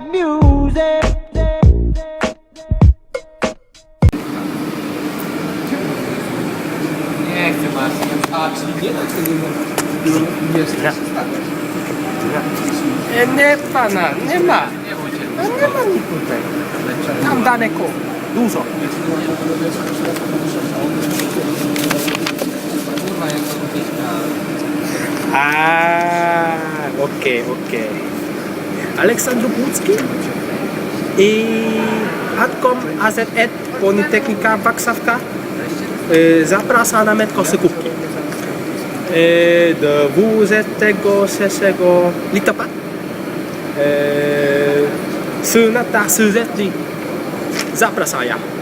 like music. Nie chcę Marcin. A, czyli nie da tego nie Jest. E, Nie pana, nie ma. Nie bój się. A nie ma nic tutaj. Tam daleko. Dużo. Kurwa, jak to gdzieś na... A, okej, okej. Aleksandr Pucki i Adkom AZE Politechnika Warszawa y, zaprasza na metro Kubki. Y, do WZ6 listopad. Y, 4 lata 4 zapraszają.